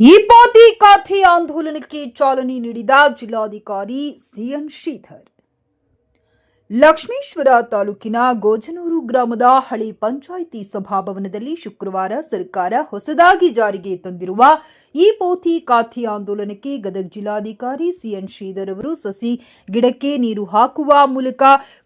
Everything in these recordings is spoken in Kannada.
ಈ ಪಾತಿ ಖಾತೆ ಆಂದೋಲನಕ್ಕೆ ಚಾಲನೆ ನೀಡಿದ ಜಿಲ್ಲಾಧಿಕಾರಿ ಸಿಎನ್ ಶ್ರೀಧರ್. ಲಕ್ಷ್ಮೀಶ್ವರ ತಾಲೂಕಿನ ಗೋಜನೂರು ಗ್ರಾಮದ ಹಳಿ ಪಂಚಾಯಿತಿ ಸಭಾಭವನದಲ್ಲಿ ಶುಕ್ರವಾರ ಸರ್ಕಾರ ಹೊಸದಾಗಿ ಜಾರಿಗೆ ತಂದಿರುವ ಈ ಪೋಥಿ ಕಾಥಿ ಆಂದೋಲನಕ್ಕೆ ಗದಗ ಜಿಲ್ಲಾಧಿಕಾರಿ ಸಿಎನ್ ಶ್ರೀಧರ್ ಅವರು ಸಸಿ ಗಿಡಕ್ಕೆ ನೀರು ಹಾಕುವ ಮೂಲಕ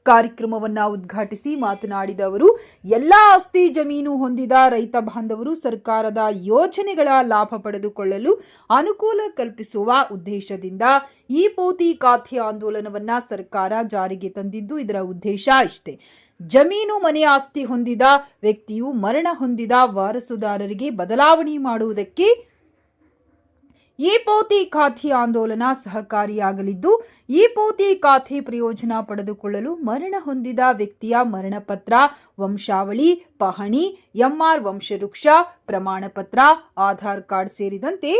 ಕಾರ್ಯಕ್ರಮವನ್ನ ಉದ್ಘಾಟಿಸಿ ಮಾತನಾಡಿದ ಅವರು, ಎಲ್ಲ ಆಸ್ತಿ ಜಮೀನು ಹೊಂದಿದ ರೈತ ಬಾಂಧವರು ಸರ್ಕಾರದ ಯೋಜನೆಗಳ ಲಾಭ ಪಡೆದುಕೊಳ್ಳಲು ಅನುಕೂಲ ಕಲ್ಪಿಸುವ ಉದ್ದೇಶದಿಂದ ಈ ಪೋತಿ ಕಾಥಿ ಆಂದೋಲನವನ್ನ ಸರ್ಕಾರ ಜಾರಿಗೆ ತಂದಿದ್ದು ಇದರ ಉದ್ದೇಶ ಇಷ್ಟೇ. ಜಮೀನು ಮನೆ ಆಸ್ತಿ ಹೊಂದಿದ ವ್ಯಕ್ತಿಯು ಮರಣ ಹೊಂದಿದ ವಾರಸುದಾರರಿಗೆ ಬದಲಾವಣೆ ಮಾಡುವುದಕ್ಕೆ ಈ ಪೋತಿ ಖಾತಿ ಆಂದೋಲನ ಸಹಕಾರಿಯಾಗಲಿದ್ದು, ಈ ಪೋತಿ ಖಾತೆ ಪ್ರಯೋಜನ ಪಡೆದುಕೊಳ್ಳಲು ಮರಣ ಹೊಂದಿದ ವ್ಯಕ್ತಿಯ ಮರಣ ಪತ್ರ ವಂಶಾವಳಿ, ಪಹಣಿ, ಎಂಆರ್ ವಂಶವೃಕ್ಷ ಪ್ರಮಾಣ ಪತ್ರ ಆಧಾರ್ ಕಾರ್ಡ್ ಸೇರಿದಂತೆ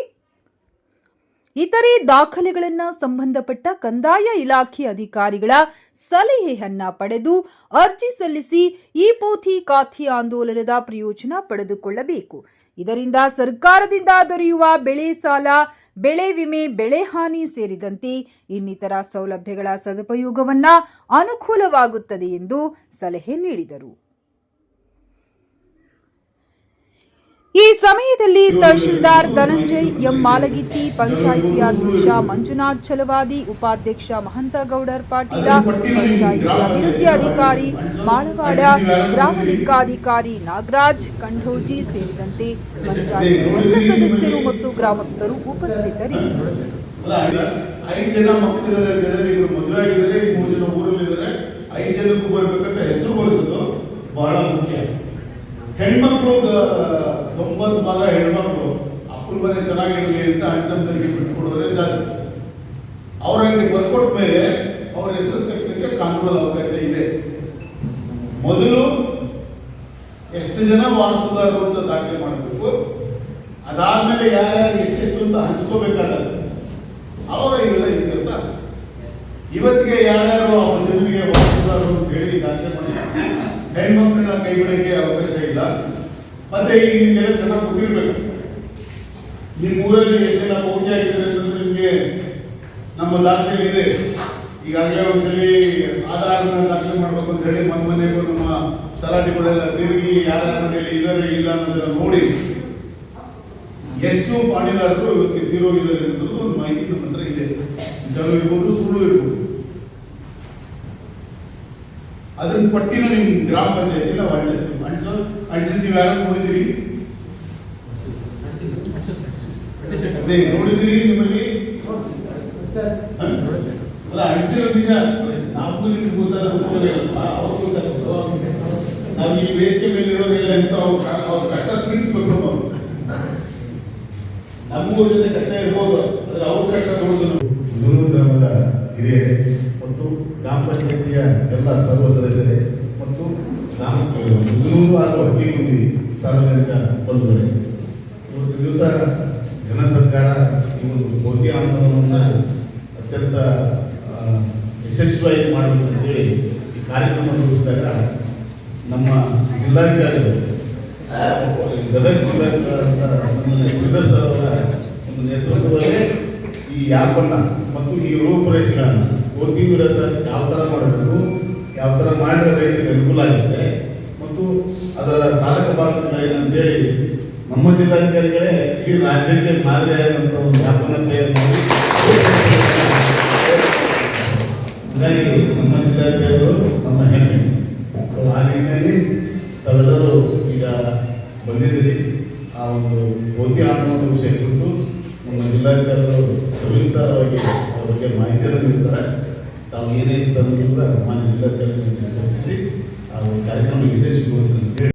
ಇತರೆ ದಾಖಲೆಗಳನ್ನು ಸಂಬಂಧಪಟ್ಟ ಕಂದಾಯ ಇಲಾಖೆ ಅಧಿಕಾರಿಗಳ ಸಲಹೆಯನ್ನ ಪಡೆದು ಅರ್ಜಿ ಸಲ್ಲಿಸಿ ಈ ಪೋಥಿ ಖಾತಿ ಆಂದೋಲನದ ಪ್ರಯೋಜನ ಪಡೆದುಕೊಳ್ಳಬೇಕು. ಇದರಿಂದ ಸರ್ಕಾರದಿಂದ ದೊರೆಯುವ ಬೆಳೆ ಸಾಲ, ಬೆಳೆ ವಿಮೆ, ಬೆಳೆ ಹಾನಿ ಸೇರಿದಂತೆ ಇನ್ನಿತರ ಸೌಲಭ್ಯಗಳ ಸದುಪಯೋಗವನ್ನು ಅನುಕೂಲವಾಗುತ್ತದೆ ಎಂದು ಸಲಹೆ ನೀಡಿದರು. ಈ ಸಮಯದಲ್ಲಿ ತಹಶೀಲ್ದಾರ್ ಧನಂಜಯ್, ಎಂ. ಮಾಲಗಿತ್ತಿ ಪಂಚಾಯಿತಿ ಅಧ್ಯಕ್ಷ ಮಂಜುನಾಥ್ ಚಲವಾದಿ ಉಪಾಧ್ಯಕ್ಷ ಮಹಂತಗೌಡರ್ ಪಾಟೀಲ, ಪಂಚಾಯಿತಿ ಅಭಿವೃದ್ಧಿ ಅಧಿಕಾರಿ ಮಾಳವಾಡ, ಗ್ರಾಮ ಲೆಕ್ಕಾಧಿಕಾರಿ ನಾಗರಾಜ್, ಕಂಠೋಜಿ ಸೇರಿದಂತೆ ಪಂಚಾಯಿತಿ ಸದಸ್ಯರು ಮತ್ತು ಗ್ರಾಮಸ್ಥರು ಉಪಸ್ಥಿತರಿದ್ದರು. ಹೆಣ್ಮಕ್ಳು ತೊಂಬತ್ತು ಭಾಗ ಹೆಣ್ಮಕ್ಳು, ಅಪ್ಪನ ಮನೆ ಚೆನ್ನಾಗಿರ್ಲಿ ಅಂತ ಅಣ್ಣಂದರಿಗೆ ಬಿಟ್ಕೊಡೋರೆ ಜಾಸ್ತಿ. ಅವ್ರ ಬರ್ಕೊಟ್ಟ ಮೇಲೆ ಅವ್ರ ಹೆಸರು ತೆಗ್ಸಕ್ಕೆ ಕಾನೂನಲ್ಲಿ ಅವಕಾಶ ಇದೆ. ಮೊದಲು ಎಷ್ಟು ಜನ ವಾರಸುದಾರರು ಅಂತ ದಾಖಲೆ ಮಾಡಬೇಕು? ಅದಾದ್ಮೇಲೆ ಯಾರ್ಯಾರು ಎಷ್ಟೆಷ್ಟು ಅಂತ ಹಂಚ್ಕೋಬೇಕಾಗತ್ತೆ. ಅವಾಗ ಇವೆಲ್ಲ ಇರ್ತ ಇವತ್ತಿಗೆ ಯಾರ್ಯಾರು ಅವ್ರ ವಾರಸುದಾರರು ಅಂತ ಹೇಳಿ ದಾಖಲೆ ಮಾಡಿ ಹೆಣ್ಮಕ್ಳನ್ನ ಕೈ ಅವಕಾಶ ಇಲ್ಲ. ಮತ್ತೆ ಈಗ ನಿಮಗೆಲ್ಲ ಚೆನ್ನಾಗಿ ಗೊತ್ತಿರ್ಬೇಕು. ನಿಮ್ಮ ಊರಲ್ಲಿ ಎಷ್ಟು ಜನ ಪೂಜೆ ಆಗಿದ್ದಾರೆ ಅನ್ನೋದು ನಿಮಗೆ ನಮ್ಮ ದಾಖಲೆ ಇದೆ. ಈಗಾಗಲೇ ಒಂದ್ಸಲಿ ಆಧಾರನ ದಾಖಲೆ ಮಾಡ್ಬೇಕು ಅಂತ ಹೇಳಿ ಮನೆ ಮನೆಗೂ ನಮ್ಮ ತಲಾಟಿಗಳೆಲ್ಲ ತಿರುಗಿ ಯಾರ ಮನೆಯಲ್ಲಿ ಇದ್ದಾರೆ ಇಲ್ಲ ಅನ್ನೋದನ್ನ ನೋಡಿ ಎಷ್ಟು ಪಾಣಿದಾರರು ತೀರೋಗಿದ್ದಾರೆ ಅನ್ನೋದು ಒಂದು ಮಾಹಿತಿ ನಮ್ಮ ಹತ್ರ ಇದೆ. ನಿಜವೂ ಇರ್ಬೋದು, ಸುಳ್ಳು ಇರ್ಬೋದು. ಅದನ್ನ ಪಟ್ಟಿನ ನಿಮ್ ಗ್ರಾಮ ಪಂಚಾಯತಿ ನಾವು ಅಂಟಿಸ್ತೀವಿ ಅಂಟಿಸೋ ಅಂಟಿಸಿದ್ದೀವಿ ಯಾರು ನೋಡಿದಿರಿ ಅದೇ ನೋಡಿದಿರಿ ನಿಮ್ಮಲ್ಲಿ? ಅಲ್ಲ ಅಡಿಸಿರೋ ನಿಜ. ನಾವು ನಿಮ್ಗೆ ಗೊತ್ತಾದ ಅವ್ರು ನಾವು ಈ ವೇದಿಕೆ ಮೇಲೆ ಇರೋದಿಲ್ಲ ಅಂತ ಅವ್ರ ಅವ್ರ ಕಷ್ಟ ತಿಳಿಸ್ಬೇಕು ನಾವು ನಮಗೂ ಜೊತೆ ಕಷ್ಟ ಇರ್ಬೋದು. ಆದ್ರೆ ಅವ್ರ ಕಷ್ಟ ನೋಡೋದು ಜೂನು ಗ್ರಾಮದ ಹಿರಿಯರೇ ಮತ್ತು ಗ್ರಾಮ ಪಂಚಾಯತಿಯ ಎಲ್ಲ ಸರ್ವ ಸದಸ್ಯರೇ ಹಕ್ಕಿ ಮಂದಿ ಸಾರ್ವಜನಿಕ ಬಂದರೆ ಒಂದು ದಿವಸ ಜನ ಸರ್ಕಾರ ಈ ಒಂದು ಮೋದಿ ಆಂದೋಲನವನ್ನು ಅತ್ಯಂತ ಯಶಸ್ವಿಯಾಗಿ ಅಂತೇಳಿ ಈ ಕಾರ್ಯಕ್ರಮ ರೂಪಿಸಿದಾಗ ನಮ್ಮ ಜಿಲ್ಲಾಧಿಕಾರಿಗಳು ಗದಗ ಜಿಲ್ಲಾಧಿಕಾರಿ ಶ್ರೀಧರ್ ಸರ್ ಅವರ ಒಂದು ನೇತೃತ್ವದಲ್ಲಿ ಈ ಆ್ಯಪನ್ನು ಮತ್ತು ಈ ರೂಪುರೇಷೆಗಳನ್ನು ಓದಿ ಸರ್ ಯಾವ ಥರ ಮಾಡಬೇಕು? ಯಾವ ಥರ ಮಾಡಿದ್ರೆ ರೈತರಿಗೆ ಅನುಕೂಲ ಆಗುತ್ತೆ. ಮತ್ತು ಅದರ ಸಾಧಕ ಬಾಧಕಗಳೇನಂತೇಳಿ ನಮ್ಮ ಜಿಲ್ಲಾಧಿಕಾರಿಗಳೇ ಇಡೀ ರಾಜ್ಯಕ್ಕೆ ಮಾದರಿಯಾದಂಥ ಒಂದು ಆ್ಯಪನ್ನು ತಯಾರು ಮಾಡಿ ಹಾಗಾಗಿ ನಮ್ಮ ಜಿಲ್ಲಾಧಿಕಾರಿಗಳು ನಮ್ಮ ಹೆಮ್ಮೆ. ಸೊ ಆ ನಿಟ್ಟಿನಲ್ಲಿ ತಾವೆಲ್ಲರೂ ಈಗ ಬಂದಿದ್ದೀರಿ. ಆ ಒಂದು ಭೌತಿ ಆಂದೋಲನದ ವಿಷಯ ಕುರಿತು ನಮ್ಮ ಜಿಲ್ಲಾಧಿಕಾರಿಗಳು ಸವಿಸ್ತಾರವಾಗಿ ಅವ್ರ ಬಗ್ಗೆ ಮಾಹಿತಿಯನ್ನು ನೀಡ್ತಾರೆ. ತಾವು ಏನೇ ತಂದು ಕೂಡ ಮಾನ್ಯ ಜಿಲ್ಲಾಧಿಕಾರಿಗಳ ಜೊತೆ ಚರ್ಚಿಸಿ ಆ ಒಂದು ಕಾರ್ಯಕ್ರಮ ಯಶಸ್ವಿಗೊಳಿಸಿ ಅಂತ ಹೇಳಿ